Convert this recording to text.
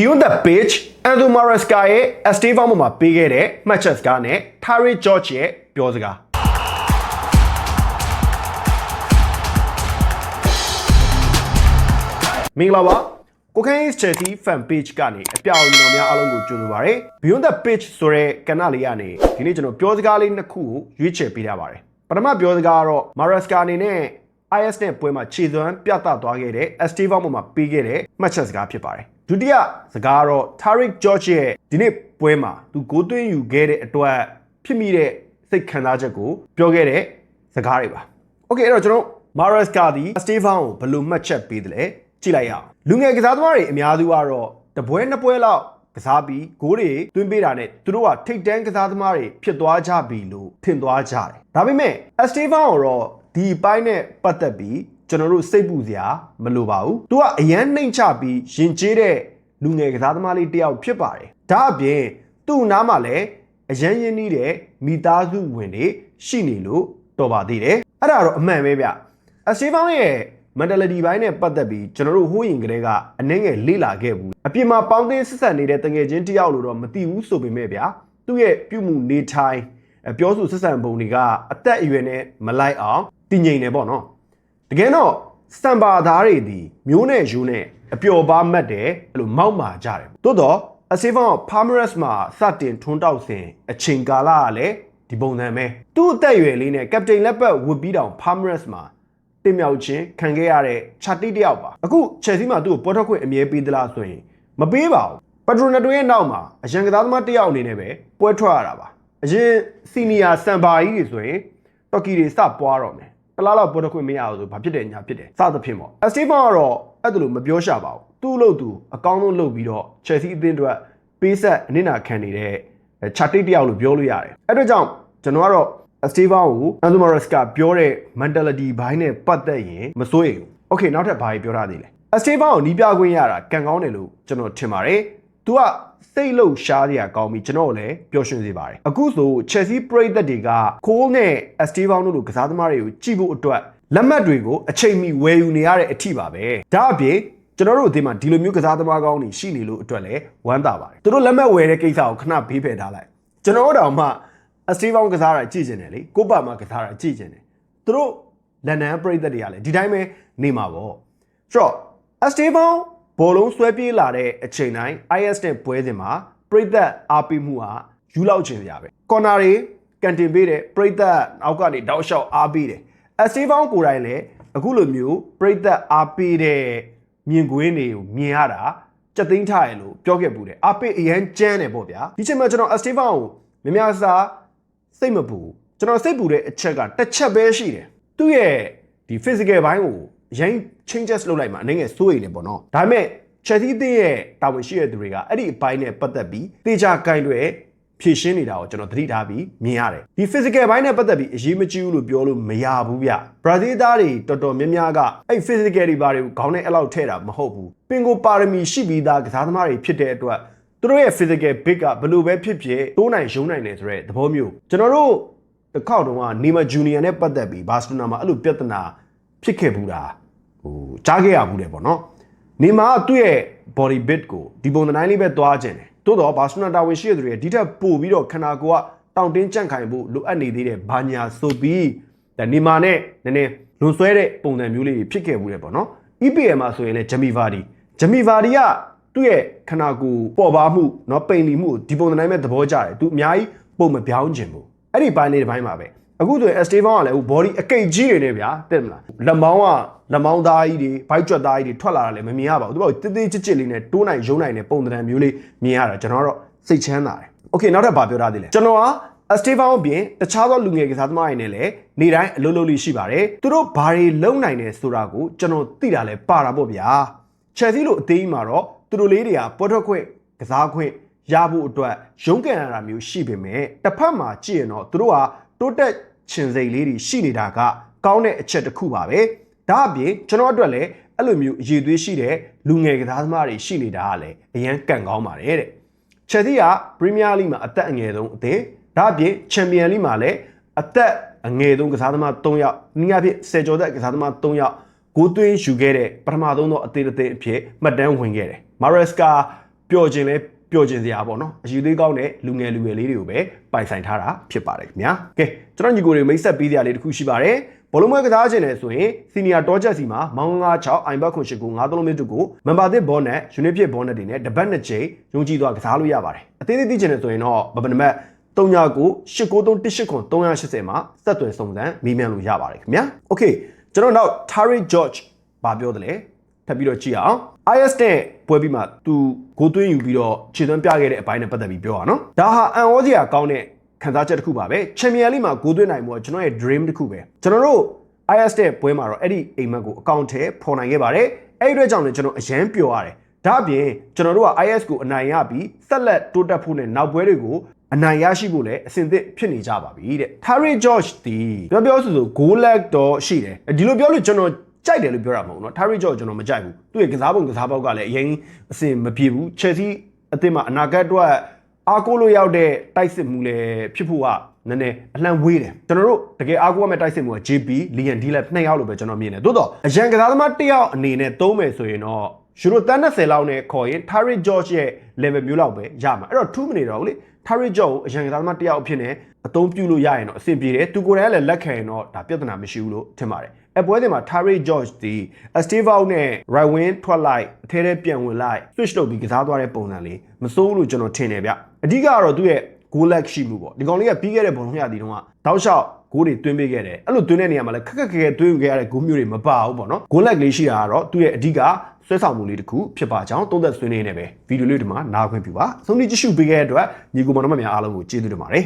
Beyond the Pitch Anzo Maresca ရဲ့ Estevao မှာပေးခဲ့တဲ့ matches ကနဲ့ Terry George ရဲ့ပြောစကားမင်္ဂလာပါကိုခိုင်း Chelsea fan page ကနေအပြောင်ကျွန်တော်များအားလုံးကိုကြိုဆိုပါရစေ Beyond the Pitch ဆိုတဲ့ကဏ္ဍလေးကနေဒီနေ့ကျွန်တော်ပြောစကားလေးနှစ်ခုကိုရွေးချယ်ပေးထားပါတယ်ပထမပြောစကားကတော့ Maresca အနေနဲ့ IS နဲ့ပွဲမှာခြေစွမ်းပြသသွားခဲ့တဲ့ Estevao မှာပေးခဲ့တဲ့ match စကားဖြစ်ပါတယ်ဒုတိယစကားကတော့ Tariq George ရဲ့ဒီနေ့ပွဲမှာသူဂိုးသွင်းယူခဲ့တဲ့အတွက်ဖြစ်မိတဲ့စိတ်ခံစားချက်ကိုပြောခဲ့တဲ့စကားတွေပါ။ Okay အဲ့တော့ကျွန်တော် Mares ကဒီ Estevao ကိုဘယ်လိုမှတ်ချက်ပေးတယ်လဲကြည့်လိုက်ရအောင်။လူငယ်ကစားသမားတွေအများစုကတော့တပွဲနှစ်ပွဲလောက်ကစားပြီးဂိုးတွေသွင်းပေးတာနဲ့သူတို့ကထိတ်တန်းကစားသမားတွေဖြစ်သွားကြပြီလို့ထင်သွားကြတယ်။ဒါပေမဲ့ Estevao တော့ ဒီပိုင်းနဲ့ပတ်သက်ပြီးကျွန်တော်တို့စိတ်ပူစရာမလိုပါဘူး။ तू ကအရန်နှိမ်ချပြီးရင်ကျေးတဲ့လူငယ်ကစားသမားလေးတစ်ယောက်ဖြစ်ပါတယ်။ဒါအပြင်သူ့နားမှာလည်းအရန်ရင်းနှီးတဲ့မိသားစုဝင်တွေရှိနေလို့တော်ပါသေးတယ်။အဲ့ဒါတော့အမှန်ပဲဗျ။အစတီဖောင်းရဲ့ mentality ဘိုင်းနဲ့ပတ်သက်ပြီးကျွန်တော်တို့ဟိုးရင်ကလေးကအနှဲငယ်လေ့လာခဲ့ဘူးအပြင်မှာပေါင်းသင်းဆက်ဆက်နေတဲ့တငယ်ချင်းတယောက်လို့တော့မသိဘူးဆိုပေမဲ့ဗျာသူ့ရဲ့ပြုမှုနေထိုင်အပြောဆိုဆက်ဆံပုံတွေကအသက်အရွယ်နဲ့မလိုက်အောင် တည်ငြိမ်နေပေါ့နော်တကယ်တော့စတန်ပါသားတွေဒီမျိုးနဲ့ယူနဲ့အပျော်ပါမတ်တယ်အဲ့လိုမောက်မာကြတယ်တိုးတော့အစေဖောင်းဖာမရက်စ်မှာစတင်ထွန်းတောက်စဉ်အချိန်ကာလကလည်းဒီပုံစံပဲသူ့အသက်အရွယ်လေးနဲ့ကပတိန်လက်ပတ်ဝစ်ပြီးတောင်ဖာမရက်စ်မှာတင်မြောက်ခြင်းခံခဲ့ရတဲ့ချာတိတယောက်ပါအခုချယ်ဆီမှာသူ့ကိုပေါ်ထွက်ခွင့်အမြဲပေးသလားဆိုရင်မပေးပါဘူးပက်ထရိုနက်တိုရဲ့နောက်မှာအရန်ကစားသမားတယောက်အနေနဲ့ပဲပွဲထွက်ရတာပါအရင်စီနီယာစံပါကြီးတွေဆိုရင်တော်ကီတွေစပွားတော့မယ် တလားလောက်ပေါ်ထွက်ခွင့်မရဘူးဆိုဘာဖြစ်တယ်ညာဖြစ်တယ်စသဖြင့်ပေါ့အစတီဖန်ကတော့အဲ့ဒါလိုမပြောရှာပါဘူးသူ့လို့သူအကောင်းဆုံးလုပ်ပြီးတော့ချယ်ဆီအသင်းအတွက်ပေးဆက်အနစ်နာခံနေတဲ့ချာတိတယောက်လို့ပြောလို့ရတယ်အဲ့တော့ကြောင့်ကျွန်တော်ကတော့အစတီဖန်ကိုအန်ဇူမာရက်စ်ကပြောတဲ့ mentality ဘိုင်းနဲ့ပတ်သက်ရင်မစိုးရိမ်ဘူး။ Okay နောက်ထပ်ဘာကြီးပြောထားသေးလဲ။အစတီဖန်ကိုနီးပြခွင့်ရတာကံကောင်းတယ်လို့ကျွန်တော်ထင်ပါတယ်။ तू က စိတ်လှုပ်ရှားစရာကောင်းပြီးကျွန်တော်လည်းပျော်ရွှင်စေပါတယ်။အခုဆို Chelsea ပရိသတ်တွေကခိုးနဲ့အစတီဖန်တို့လိုကစားသမားတွေကိုကြည့်ဖို့အတွက်လက်မှတ်တွေကိုအချိန်မီဝယ်ယူနေရတဲ့အထိပါပဲ။ဒါအပြင်ကျွန်တော်တို့အသင်းမှာဒီလိုမျိုးကစားသမားကောင်းတွေရှိနေလို့အတွက်လည်းဝမ်းသာပါတယ်။သူတို့လက်မှတ်ဝယ်တဲ့ကိစ္စကိုခဏဘေးဖယ်ထားလိုက်။ကျွန်တော်တို့တောင်မှအစတီဖောင်းကစားတာကြည့်ကျင်တယ်လေကိုပါမှာကစားတာကြည့်ကျင်တယ်သူတို့လန်ဒန်ပရိသတ်တွေကလည်းဒီတိုင်းပဲနေမှာပေါ့ဆိုတော့အစတီဖောင်း ဘောလုံးဆွဲပြေးလာတဲ့အချိန်တိုင်း IS နဲ့ပွဲစဉ်မှာပရိသတ်အားပေးမှုဟာယူလောက်ချင်စရာပဲကော်နာတွေကန်တင်ပေးတယ်ပရိသတ်အောက်ကနေတောက်လျှောက်အားပေးတယ်အစတီဖောင်းကိုယ်တိုင်လည်းအခုလိုမျိုးပရိသတ်အားပေးတဲ့မြင်ကွင်းတွေကိုမြင်ရတာစက်သိန်းထားရလို့ပြောခဲ့ပူတယ်အားပေးအရန်ကြမ်းတယ်ပေါ့ဗျာဒီချိန်မှာကျွန်တော်အစတီဖောင်းကိုမြများစားစိတ်မပူကျွန်တော်စိတ်ပူတဲ့အချက်ကတစ်ချက်ပဲရှိတယ်သူ့ရဲ့ဒီ physical ဘိုင်းကို ရိုင်း changes လုပ်လိုက်မှာအနေငယ်စိုးရိမ်နေပေါ့နော်ဒါပေမဲ့ Chelsea အသင်းရဲ့တာဝန်ရှိတဲ့သူတွေကအဲ့ဒီအပိုင်းနဲ့ပတ်သက်ပြီးတေချာကင်တွေဖြည့်ရှင်းနေတာကိုကျွန်တော်သတိထားပြီးမြင်ရတယ်ဒီ physical ဘိုင်းနဲ့ပတ်သက်ပြီးအရေးမကြီးဘူးလို့ပြောလို့မရဘူးဗျဘရာဇီးသားတွေတော်တော်များများကအဲ့ physical တွေဘာတွေကိုခေါင်းနဲ့အဲ့လောက်ထည့်တာမဟုတ်ဘူးပင်ကိုပါရမီရှိပြီးသားကစားသမားတွေဖြစ်တဲ့အတွက်သူတို့ရဲ့ physical big ကဘယ်လိုပဲဖြစ်ဖြစ်တိုးနိုင်ရုံးနိုင်တယ်ဆိုတဲ့သဘောမျိုးကျွန်တော်တို့တစ်ခေါက်တုန်းကနီမာဂျူနီယာနဲ့ပတ်သက်ပြီးဘာစတိုနာမှာအဲ့လိုပြဿနာ ဖြစ်ခဲ့ဘူးတာဟိုကြားခဲ့ရဘူးတယ်ပေါ့နော်နီမာကသူ့ရဲ့ body bit ကိုဒီပုံတိုင်းလေးပဲသွားခြင်းတယ်တိုးတော့ဘာစတိုနာတာဝန်ရှိတဲ့သူတွေဒီထက်ပိုပြီးတော့ခန္ဓာကိုယ်ကတောင့်တင်းကြန့်ခိုင်ဖို့လိုအပ်နေသေးတယ်ဘာညာဆိုပြီးဒါနီမာနဲ့နည်းနည်းလွန်ဆွဲတဲ့ပုံစံမျိုးလေးတွေဖြစ်ခဲ့ဘူးတယ်ပေါ့နော် EPL မှာဆိုရင်လည်းဂျမီဗာဒီဂျမီဗာဒီကသူ့ရဲ့ခန္ဓာကိုယ်ပေါ်ပါမှုเนาะပိန်လီမှုဒီပုံစံတိုင်းပဲသဘောကျတယ်သူအများကြီးပုံမပြောင်းခြင်းဘူးအဲ့ဒီပိုင်းလေးတစ်ပိုင်းမှာပဲ အခုဆိုရင် Esteban ကလည်းဟို body အကိတ်ကြီးတွေနေဗျာတဲ့မလားလက်မောင်းကလက်မောင်းသားကြီးတွေဘိုက်ကြွက်သားကြီးတွေထွက်လာတာလည်းမမြင်ရပါဘူးသူကတိတိကျကျလေးနဲ့တိုးနိုင်ရုံနိုင်တဲ့ပုံစံမျိုးလေးမြင်ရတာကျွန်တော်တော့စိတ်ချမ်းသာတယ်โอเคနောက်ထပ်ဗာပြောထားသေးလဲကျွန်တော်ကအစတေဖန်အပြင်တခြားသောလူငယ်ကစားသမားတွေနဲ့လည်းနေတိုင်းအလုပ်လုပ်လို့ရှိပါတယ်သူတို့ဘာတွေလုပ်နိုင်တယ်ဆိုတာကိုကျွန်တော်သိတာလဲပါတာပေါ့ဗျာချယ်ဆီလိုအသေးကြီးမှာတော့သူတို့လေးတွေကပေါ်ထွက်ခွင့်ကစားခွင့်ရဖို့အတွက်ရုန်းကန်ရတာမျိုးရှိပေမဲ့တစ်ဖက်မှာကြည့်ရင်တော့သူတို့ဟာတိုးတက် ချင်စိတ်လေးတွေရှိနေတာကကောင်းတဲ့အချက်တစ်ခုပါပဲဒါအပြင်ကျွန်တော်အတွက်လည်းအဲ့လိုမျိုးအရေးသွေးရှိတဲ့လူငယ်ကစားသမားတွေရှိနေတာကလည်းအရန်ကန့်ကောင်းပါတယ်တဲ့ချက်စီကပရီးမီးယားလိမှာအသက်အငယ်ဆုံးအသင်းဒါအပြင်ချန်ပီယံလိမှာလည်းအသက်အငယ်ဆုံးကစားသမား3ယောက်နည်းအားဖြင့်ဆယ်ကျော်သက်ကစားသမား3ယောက်ဂိုးသွင်းယူခဲ့တဲ့ပထမဆုံးသောအသင်းအသင်းအဖြစ်မှတ်တမ်းဝင်ခဲ့တယ်မာရက်စကာပျော်ခြင်းလဲ ပျော်ကျင်စရာပေါ့နော်အရေးသေးကောင်းတဲ့လူငယ်လူငယ်လေးတွေကိုပဲပိုင်ဆိုင်ထားတာဖြစ်ပါတယ်ခင်ဗျာကဲကျွန်တော်ညီကိုတွေမိတ်ဆက်ပေးစရာလေးတစ်ခုရှိပါတယ်ဘလုံးမွဲကစားခြင်းနဲ့ဆိုရင် senior တော့ချက်စီမှာမောင်း96 iBet 89 9သလုံးမြစ်တူကို member သစ် bonus unit ဖြစ် bonus တွေနဲ့တပတ်နှစ်ချိန်ယုံကြည်စွာကစားလို့ရပါတယ်အသေးသေးသိခြင်းနဲ့ဆိုရင်တော့ဘယ်နံပါတ်39989380380မှာစက်သွယ်စုံစမ်းမေးမြန်းလို့ရပါတယ်ခင်ဗျာ okay ကျွန်တော်နောက် Tariq George ဘာပြောတယ်လဲထပ်ပြီးတော့ကြည့်အောင် IS နဲ့ပွဲပြီးမှသူဂိုးသွင်းယူပြီးတော့ခြေသွင်းပြခဲ့တဲ့အပိုင်းနဲ့ပတ်သက်ပြီးပြောရအောင်နော်ဒါဟာအန်ဩစရာကောင်းတဲ့ခံစားချက်တစ်ခုပါပဲချန်ပီယံလိမှာဂိုးသွင်းနိုင်မှုကကျွန်တော်ရဲ့ dream တစ်ခုပဲကျွန်တော်တို့ IS တဲ့ပွဲမှာတော့အဲ့ဒီအိမ်မက်ကိုအကောင့်ထဲဖော်နိုင်ခဲ့ပါတယ်အဲ့ဒီအတွက်ကြောင့်လည်းကျွန်တော်အရန်ပျော်ရတယ်ဒါအပြင်ကျွန်တော်တို့က IS ကိုအနိုင်ရပြီးဆက်လက်တိုးတက်ဖို့နဲ့နောက်ပွဲတွေကိုအနိုင်ရရှိဖို့လည်းအဆင်သင့်ဖြစ်နေကြပါပြီတဲ့ Terry George ဒီပြောပြောဆိုဆို goal lag တော့ရှိတယ်ဒီလိုပြောလို့ကျွန်တော် ကြိုက်တယ်လို့ပြောတာမဟုတ်ဘူးเนาะ Terry George ကျွန်တော်မကြိုက်ဘူးသူ့ရဲ့ကစားပုံကစားပေါက်ကလည်းအရင်အဆင်မပြေဘူး Chelsea အသင်းမှာအနာဂတ်အတွက်အားကိုးလို့ရောက်တဲ့တိုက်စစ်မှုလည်းဖြစ်ဖို့ကနည်းနည်းအလှမ်းဝေးတယ်ကျွန်တော်တို့တကယ်အားကိုးရမယ့်တိုက်စစ်မှုက JP Lian Dilap နှစ်ယောက်လို့ပဲကျွန်တော်မြင်တယ်သို့တော့အရန်ကစားသမားတစ်ယောက်အနေနဲ့သုံးမယ်ဆိုရင်တော့ယူရိုတန်း30လောက်နဲ့ခေါ်ရင် Terry George ရဲ့ level မျိုးလောက်ပဲရမှာအဲ့တော့2မိနစ်တော့လေ Terry George ကိုအရန်ကစားသမားတစ်ယောက်အဖြစ်နဲ့အသုံးပြုလို့ရရင်တော့အဆင်ပြေတယ်သူကိုယ်တိုင်ကလည်းလက်ခံရင်တော့ဒါပြဿနာမရှိဘူးလို့ထင်ပါတယ် အပွဲစဉ်မှာ Terry George ဒီ Steve Out နဲ့ Right Wing ထွက်လိုက်အထဲထဲပြန်ဝင်လိုက် switch လုပ်ပြီးကစားသွားတဲ့ပုံစံလေးမစိုးဘူးလို့ကျွန်တော်ထင်တယ်ဗျအဓိကကတော့သူ့ရဲ့ goal lag ရှိမှုပေါ့ဒီကောင်လေးကပြီးခဲ့တဲ့ဘုံလုံးရသည်တုန်းကတောက်လျှောက်ဂိုးတွေသွင်းပေးခဲ့တယ်အဲ့လိုသွင်းတဲ့နေရာမှာလည်းခက်ခက်ခဲခဲသွင်းခဲ့ရတဲ့ဂိုးမျိုးတွေမပါဘူးပေါ့နော် goal lag လေးရှိတာကတော့သူ့ရဲ့အဓိကဆွဲဆောင်မှုလေးတစ်ခုဖြစ်ပါကြောင်းသုံးသက်ဆွေးနွေးနေပဲဗီဒီယိုလေးဒီမှာနားခွင့်ပြုပါဆုံးဖြတ်ကြည့်ရှုပေးခဲ့တဲ့အတွက်ညီကိုမောင်နှမများအားလုံးကိုကျေးဇူးတင်ပါတယ်